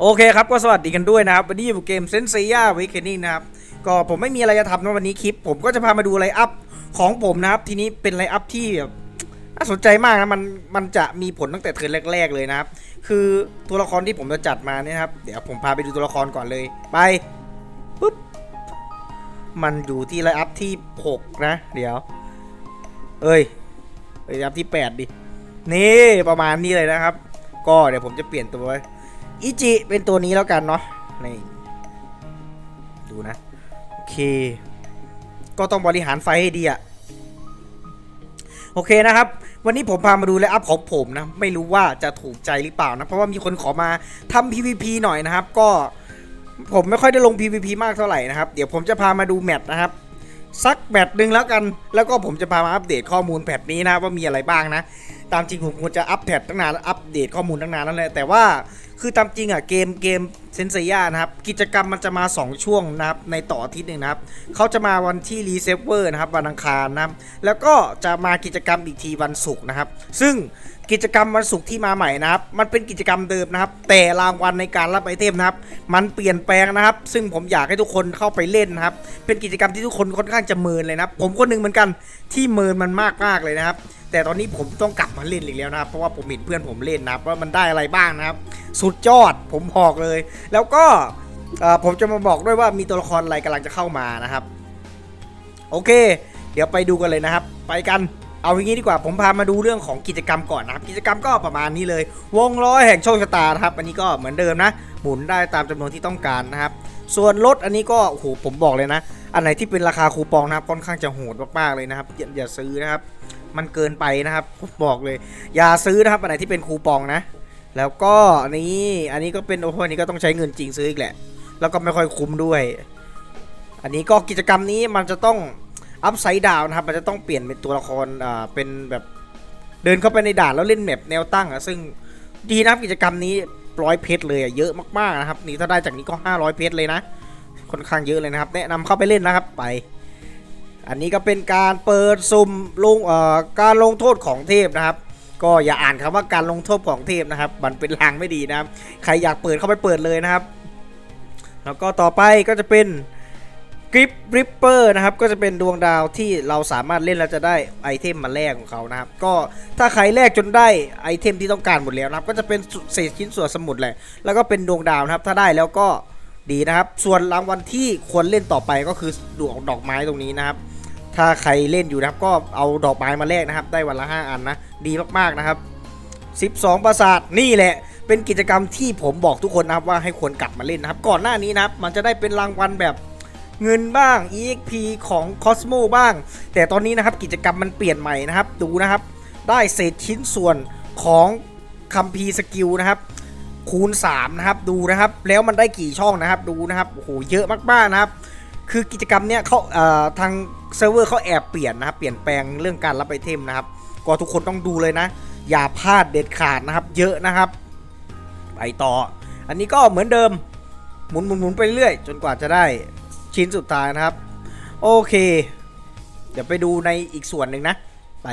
โอเคครับ ก็สวัสดีกันด้วยนะครับ วันนี้อยู่เกมเซนเซียวิกเ n นิ่งนะครับ ก็ผมไม่มีอะไรจะทำนะวันนี้คลิป ผมก็จะพามาดูไลน์อัพของผมนะครับ ทีนี้เป็นไลน์อัพที่แบบน่าสนใจมากนะมันมันจะมีผลตั้งแต่เทิร์นแรก ๆ เลยนะครับ คือตัวละครที่ผมจะจัดมาเนี่ยครับ เดี๋ยวผมพาไปดูตัวละครก่อนเลยไปปุ๊บมันอยู่ที่ไลน์อัพที่ 6 นะ เดี๋ยว เอ้ยไลน์อัพที่ 8 ดิ นี่ประมาณนี้เลยนะครับ ก็เดี๋ยวผมจะเปลี่ยนตัวไว้ อิจิเป็นตัวนี้แล้วกันเนาะนี่ดูนะ โอเค ก็ต้องบริหารไฟให้ดีอะโอเคนะครับ วันนี้ผมพามาดูไลน์อัพของผมนะ ไม่รู้ว่าจะถูกใจหรือเปล่านะ เพราะว่ามีคนขอมาทำ PVP หน่อยนะครับ ก็ผมไม่ค่อยได้ลง PVP มากเท่าไหร่นะครับ เดี๋ยวผมจะพามาดูแมตช์นะครับสักแมตช์หนึ่งแล้วกัน แล้วก็ผมจะพามาอัปเดตข้อมูลแพทนี้นะว่ามีอะไรบ้างนะ ตามจริงผมควรจะอัปเดตตั้งนานอัปเดตข้อมูลตั้งนานแล้วแหละแต่ว่าคือตามจริงอะเกมเกมเซนเซียนะครับกิจกรรมมันจะมา 2 ช่วงนะครับในต่ออาทิตย์หนึ่งนะครับเขาจะมาวันที่รีเซฟเวอร์นะครับวันอังคารนะครับแล้วก็จะมากิจกรรมอีกทีวันศุกร์นะครับ ซึ่ง กิจกรรมวันศุกร์ที่มาใหม่นะครับ มันเป็นกิจกรรมเดิมนะครับ แต่รางวัลในการรับไอเทมนะครับ มันเปลี่ยนแปลงนะครับ ซึ่งผมอยากให้ทุกคนเข้าไปเล่นนะครับ เป็นกิจกรรมที่ทุกคนค่อนข้างจะเมินเลยนะครับ ผมคนหนึ่งเหมือนกันที่เมินมันมากมากเลยนะครับ แต่ตอนนี้ผมต้องกลับมาเล่นอีกแล้วนะครับ เพราะว่าผมเห็นเพื่อนผมเล่นนะครับว่ามันได้อะไรบ้างนะครับ สุดยอดผมบอกเลย แล้วก็ผมจะมาบอกด้วยว่ามีตัวละครอะไรกำลังจะเข้ามานะครับ โอเค เดี๋ยวไปดูกันเลยนะครับ ไปกัน เอาอย่างนี้ดีกว่าผมพามาดูเรื่องของกิจกรรมก่อนนะครับ กิจกรรมก็ประมาณนี้เลย วงล้อแห่งโชคชะตานะครับ อันนี้ก็เหมือนเดิมนะ หมุนได้ตามจำนวนที่ต้องการนะครับ ส่วนรถอันนี้ก็โอ้โหผมบอกเลยนะ อันไหนที่เป็นราคาคูปองนะครับค่อนข้างจะโหดมากๆเลยนะครับอย่าอย่าซื้อนะครับ มันเกินไปนะครับผมบอกเลย อย่าซื้อนะครับอันไหนที่เป็นคูปองนะ แล้วก็นนี้อันนี้ก็เป็นโอ้โหอันนี้ก็ต้องใช้เงินจริงซื้ออีกแหละ แล้วก็ไม่ค่อยคุ้มด้วย อันนี้ก็กิจกรรมนี้มันจะต้อง อัพไซด์ดาวนะครับ มันจะต้องเปลี่ยนเป็นตัวละครอ่าเป็นแบบเดินเข้าไปในด่านแล้วเล่นแมปแนวตั้งอะซึ่งดีนะครับกิจกรรมนี้ร้อยเพชรเลยอะเยอะมากๆนะครับ นี่ถ้าได้จากนี้ก็ 500 เพชรเลยนะค่อนข้างเยอะเลยนะครับ แนะนำเข้าไปเล่นนะครับไป อันนี้ก็เป็นการเปิดซุ่มลงเอ่อการลงโทษของเทพนะครับ ก็อย่าอ่านคำว่าการลงโทษของเทพนะครับ มันเป็นลางไม่ดีนะครับ ใครอยากเปิดเข้าไปเปิดเลยนะครับ แล้วก็ต่อไปก็จะเป็น กริปริปเปอร์นะครับก็จะเป็นดวงดาวที่เราสามารถเล่นแล้วจะได้ไอเทมมาแลกของเขานะครับ ก็ถ้าใครแลกจนได้ไอเทมที่ต้องการหมดแล้วนะครับ ก็จะเป็นเศษชิ้นส่วนสมุดแหละแล้วก็เป็นดวงดาวนะครับ ถ้าได้แล้วก็ดีนะครับ ส่วนรางวัลที่ควรเล่นต่อไปก็คือดวงดอกไม้ตรงนี้นะครับ ถ้าใครเล่นอยู่นะครับ ก็เอาดอกไม้มาแลกนะครับ ได้วันละ 5 อันนะดีมากๆนะครับ 12 ประสาทนี่แหละเป็นกิจกรรมที่ผมบอกทุกคนนะครับว่าให้ควรกลับมาเล่นนะครับ ก่อนหน้านี้นะครับ มันจะได้เป็นรางวัลแบบ เงินบ้าง EXP ของ Cosmo บ้าง แต่ตอนนี้นะครับกิจกรรมมันเปลี่ยนใหม่นะครับ ดูนะครับ ได้เศษชิ้นส่วนของคัมภีร์สกิลนะครับ คูณ 3 นะครับ ดูนะครับ แล้วมันได้กี่ช่องนะครับ ดูนะครับ โอ้โห เยอะมากๆนะครับ คือกิจกรรมเนี้ยเขาเอ่อทางเซิร์ฟเวอร์เขาแอบเปลี่ยนนะครับ เปลี่ยนแปลงเรื่องการรับไอเทมนะครับ ก็ทุกคนต้องดูเลยนะ อย่าพลาดเด็ดขาดนะครับ เยอะนะครับ ไปต่อ อันนี้ก็เหมือนเดิม หมุนหมุนหมุนไปเรื่อยจนกว่าจะได้ ชิ้นสุดท้ายนะครับ โอเค เดี๋ยวไปดูในอีกส่วนหนึ่งนะ ไป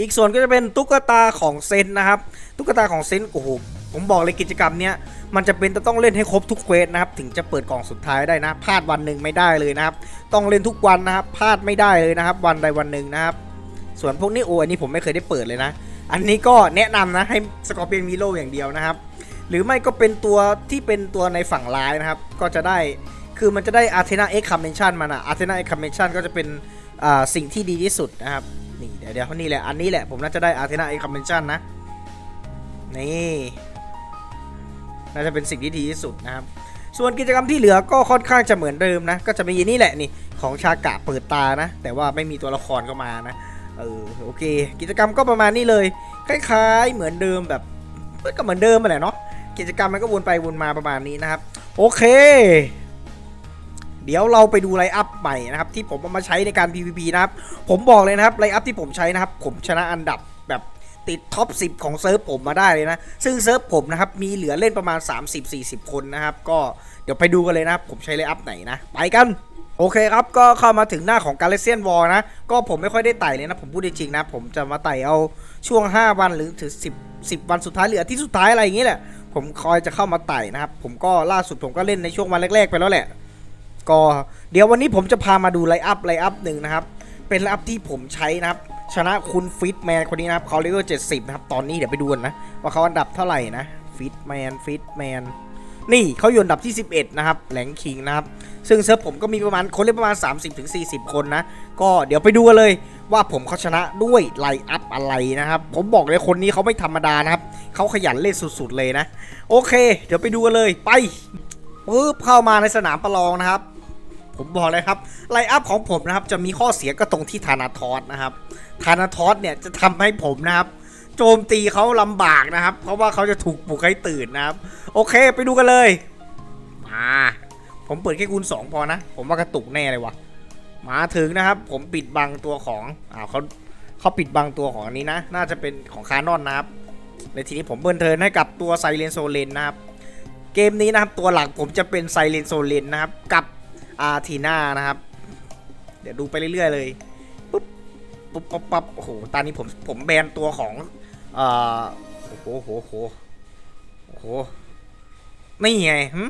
อีกส่วนก็จะเป็นตุ๊กตาของเซนนะครับ ตุ๊กตาของเซนโอ้โหผมบอกเลยกิจกรรมเนี้ยมันจะเป็นจะต้องเล่นให้ครบทุกเควสนะครับ ถึงจะเปิดกล่องสุดท้ายได้นะพลาดวันหนึ่งไม่ได้เลยนะครับ ต้องเล่นทุกวันนะครับพลาดไม่ได้เลยนะครับ วันใดวันหนึ่งนะครับ ส่วนพวกนี้โอ้อันนี้ผมไม่เคยได้เปิดเลยนะ อันนี้ก็แนะนำนะให้สกอร์เปียนมีโลอย่างเดียวนะครับ หรือไม่ก็เป็นตัวที่เป็นตัวในฝั่งร้ายนะครับ ก็จะได้ คือมันจะได้อาร์เทนาเอ็กคัมเมนชันมานะอาร์เทนาเอ็กคัมเมนชันก็จะเป็นอ่าสิ่งที่ดีที่สุดนะครับนี่เดี๋ยวเดี๋ยวนี่แหละอันนี้แหละผมน่าจะได้อาร์เทนาเอ็กคัมเมนชันนะนี่น่าจะเป็นสิ่งที่ดีที่สุดนะครับ ส่วนกิจกรรมที่เหลือก็ค่อนข้างจะเหมือนเดิมนะ ก็จะมีนี่แหละนี่ของชากะเปิดตานะ แต่ว่าไม่มีตัวละครเข้ามานะเออโอเค กิจกรรมก็ประมาณนี้เลย คล้ายๆ เหมือนเดิมแบบก็เหมือนเดิมมาแหละเนาะกิจกรรมมันก็วนไปวนมาประมาณนี้นะครับ โอเค เดี๋ยวเราไปดูไลน์อัพใหม่นะครับที่ผมเอามาใช้ในการ PVP นะครับ ผมบอกเลยนะครับไลน์อัพที่ผมใช้นะครับ ผมชนะอันดับแบบติดท็อป 10 ของเซิร์ฟผมมาได้เลยนะ ซึ่งเซิร์ฟผมนะครับ มีเหลือเล่นประมาณ 30-40 คนนะครับ ก็เดี๋ยวไปดูกันเลยนะครับ ผมใช้ไลน์อัพไหนนะ ไปกันโอเคครับ ก็เข้ามาถึงหน้าของ Galaxian War นะ ก็ผมไม่ค่อยได้ไต่เลยนะ ผมพูดจริงๆนะ ผมจะมาไต่เอาช่วง 5 วันหรือถึง 10 10 วันสุดท้ายหรืออาทิตย์สุดท้ายอะไรอย่างนี้แหละผผมคอยจะเข้ามาไต่นะครับ ผมก็ล่าสุดผมก็เล่นในช่วงวันแรกๆไปแล้วแหละ ก็เดี๋ยววันนี้ผมจะพามาดูไลน์อัพไลน์อัพหนึ่งนะครับ เป็นไลน์อัพที่ผมใช้นะครับ ชนะคุณฟิตแมนคนนี้นะครับเขาเลเวล70นะครับ ตอนนี้เดี๋ยวไปดูกันนะ ว่าเขาอันดับเท่าไหร่นะฟิตแมนฟิตแมนนี่เขาอยู่อันดับที่ 11 นะครับแหลงคิงนะครับ ซึ่งเซิร์ฟผมก็มีประมาณคนเล่นประมาณ 30-40 คนนะ ก็เดี๋ยวไปดูกันเลยว่าผมเขาชนะด้วยไลน์อัพอะไรนะครับ ผมบอกเลยคนนี้เขาไม่ธรรมดานะครับ เขาขยันเล่นสุดๆเลยนะ โอเค เดี๋ยวไปดูกันเลยไปปึ๊บเข้ามาในสนามประลองนะครับ ผมบอกเลยครับไลน์อัพของผมนะครับจะมีข้อเสียก็ตรงที่ธานาทอสนะครับธานาทอสเนี่ยจะทำให้ผมนะครับ โจมตีเขาลำบากนะครับ เพราะว่าเขาจะถูกปลุกให้ตื่นนะครับ โอเคไปดูกันเลยมาผมเปิดแค่คูณสองพอนะ ผมว่ากระตุกแน่เลยวะมาถึงนะครับ ผมปิดบังตัวของอ้าวเขาเขาปิดบังตัวของอันนี้นะ น่าจะเป็นของคานอนนะครับในทีนี้ผมเบิร์นเทิร์นให้กับตัวไซเลนโซเลนนะครับ เกมนี้นะครับตัวหลักผมจะเป็นไซเลนโซเลนนะครับ กับ อาร์ทีนานะครับ เดี๋ยวดูไปเรื่อยๆเลยปุ๊บปุ๊บปั๊บปั๊บโอ้โหตอนนี้ผมผมแบนตัวของเอ่อโอ้โหโอ้โหโอ้โหไม่ไงหึ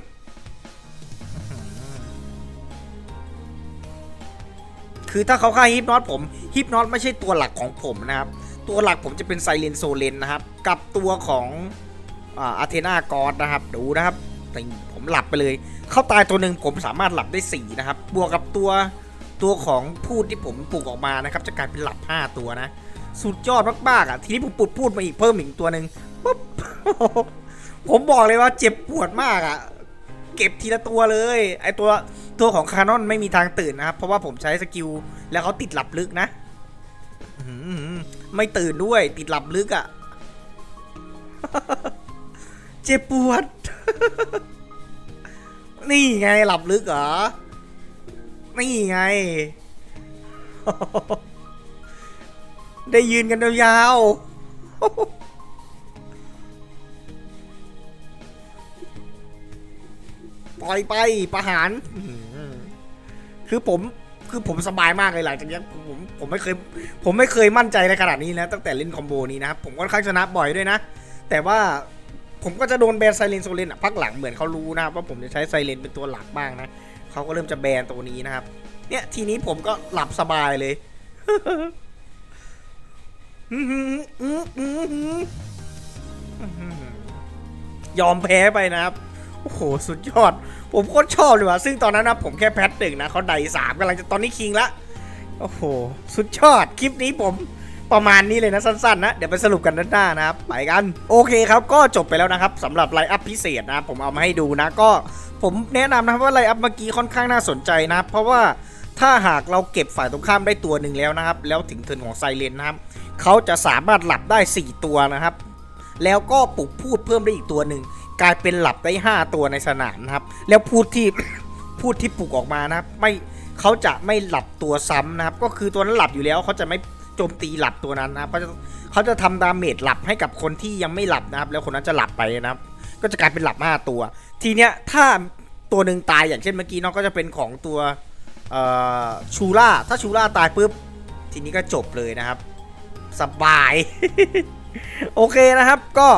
คือถ้าเขาฆ่าฮิปนอตผมฮิปนอตไม่ใช่ตัวหลักของผมนะครับ ตัวหลักผมจะเป็นไซเลนโซเลนนะครับ กับตัวของอาร์เทนากอดนะครับ ดูนะครับ ต่ผมหลับไปเลย เข้าตายตัวหนึ่งผมสามารถหลับได้4นะครับ บวกกับตัวตัวของพูดที่ผมปลูกออกมานะครับ จะกลายเป็นหลับ 5 ตัวนะ สุดยอดมากๆอะ ทีนี้ผมปุดพูดมาอีกเพิ่มอีกตัวหนึ่งปุ๊บ ผมบอกเลยว่าเจ็บปวดมากอะ เก็บทีละตัวเลย ไอตัวตัวของคานอนไม่มีทางตื่นนะครับ เพราะว่าผมใช้สกิลแล้วเขาติดหลับลึกนะไม่ตื่นด้วยติดหลับลึกอะ เจ็บปวด นี่ไงหลับลึกเหรอ นี่ไง ได้ยืนกันยาวๆปล่อยไปประหาร คือผมคือผมสบายมากเลยหลังจากนี้ผมผมไม่เคย ผมไม่เคยมั่นใจในขนาดนี้นะตั้งแต่เล่นคอมโบนี้นะครับผมก็ค่อนข้างชนะบ่อยด้วยนะ แต่ว่า ผมก็จะโดนแบนไซเลนโซเลนอะพักหลังเหมือนเขารู้นะครับว่าผมจะใช้ไซเลนเป็นตัวหลักบ้างนะเขาก็เริ่มจะแบนตัวนี้นะครับ เนี่ยทีนี้ผมก็หลับสบายเลยยอมแพ้ไปนะครับ โอ้โห สุดยอด ผมโคตรชอบเลยว่ะ ซึ่งตอนนั้นนะผมแค่แพทหนึ่งนะเขาไดสามกำลังจะตอนนี้คิงละ โอ้โห สุดยอด คลิปนี้ผม ประมาณนี้เลยนะสั้นๆนะเดี๋ยวไปสรุปกันด้านหน้านะครับไปกัน โอเคครับก็จบไปแล้วนะครับสำหรับไลฟ์อัพพิเศษนะผมเอามาให้ดูนะก็ผมแนะนำนะครับว่าไลฟ์อัพเมื่อกี้ค่อนข้างน่าสนใจนะเพราะว่าถ้าหากเราเก็บฝ่ายตรงข้ามได้ตัวหนึ่งแล้วนะครับ แล้วถึงเทินของไซเลนนะครับเขาจะสามารถหลับได้ 4 ตัวนะครับ แล้วก็ปลุกพูดเพิ่มได้อีกตัวหนึ่งกลายเป็นหลับได้ 5 ตัวในสนามนะครับ แล้วพูดที่พูดที่ปลุกออกมานะครับไม่เขาจะไม่หลับตัวซ้ำนะครับ ก็คือตัวนั้นหลับอยู่แล้วเขาจะไม่ โจมตีหลับตัวนั้นนะครับเขาจะเขาจะทำดาเมจหลับให้กับคนที่ยังไม่หลับนะครับ แล้วคนนั้นจะหลับไปนะครับ ก็จะกลายเป็นหลับ5ตัว ทีเนี้ยถ้าตัวหนึ่งตายอย่างเช่นเมื่อกี้น้องก็จะเป็นของตัวเอ่อชูล่าถ้าชูล่าตายปุ๊บทีนี้ก็จบเลยนะครับ สบาย โอเคนะครับ ก็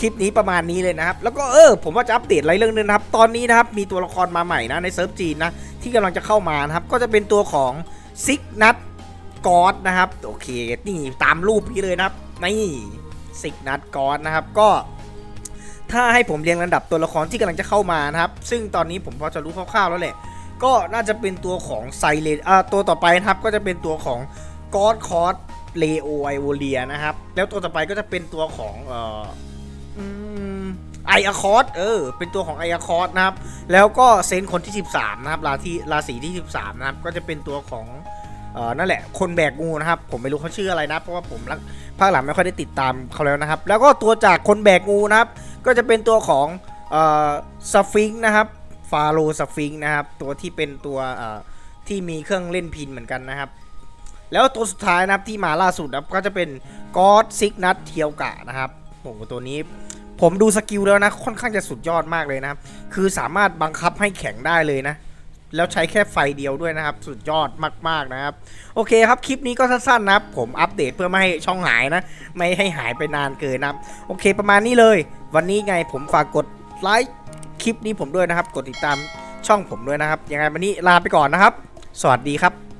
คลิปนี้ประมาณนี้เลยนะครับ แล้วก็เออผมว่าจะอัปเดตอะไรเรื่องนึงนะครับ ตอนนี้นะครับมีตัวละครมาใหม่นะในเซิร์ฟจีนนะที่กำลังจะเข้ามานะครับ ก็จะเป็นตัวของซิกนัท กอดนะครับ โอเค นี่ตามรูปนี้เลยนะครับนี่ซิกนัทกอดนะครับ ก็ ถ้าให้ผมเรียงลำดับตัวละครที่กำลังจะเข้ามานะครับ ซึ่งตอนนี้ผมพอจะรู้คร่าวๆแล้วแหละ ก็น่าจะเป็นตัวของไซเลนอ่าตัวต่อไปนะครับ ก็จะเป็นตัวของกอดคอร์สเลโอไอโอเลียนะครับ แล้วตัวต่อไปก็จะเป็นตัวของเอ่อไออะคอร์สเออ เป็นตัวของไออะคอร์สนะครับ แล้วก็เซนคนที่ 13 นะครับ ราที่ราศีที่ 13 นะครับ ก็จะเป็นตัวของ นั่นแหละคนแบกงูนะครับ ผมไม่รู้เขาชื่ออะไรนะ เพราะว่าผมรักภาคหลังไม่ค่อยได้ติดตามเขาแล้วนะครับ แล้วก็ตัวจากคนแบกงูนะครับ ก็จะเป็นตัวของเอ่อสฟิงค์นะครับฟาโรสฟิงค์นะครับตัวที่เป็นตัวเอ่อที่มีเครื่องเล่นพินเหมือนกันนะครับ แล้วตัวสุดท้ายนะครับที่มาล่าสุดนะก็จะเป็นกอดซิกนัทเทียวกะนะครับโอ้โหตัวนี้ผมดูสกิลแล้วนะค่อนข้างจะสุดยอดมากเลยนะครับ คือสามารถบังคับให้แข็งได้เลยนะ แล้วใช้แค่ไฟเดียวด้วยนะครับ สุดยอดมาก ๆ นะครับ โอเคครับ คลิปนี้ก็สั้นๆ นะครับ ผมอัปเดตเพื่อไม่ให้ช่องหายนะ ไม่ให้หายไปนานเกินนะโอเคประมาณนี้เลย วันนี้ไงผมฝากกดไลค์คลิปนี้ผมด้วยนะครับ กดติดตามช่องผมด้วยนะครับ ยังไงวันนี้ลาไปก่อนนะครับ สวัสดีครับ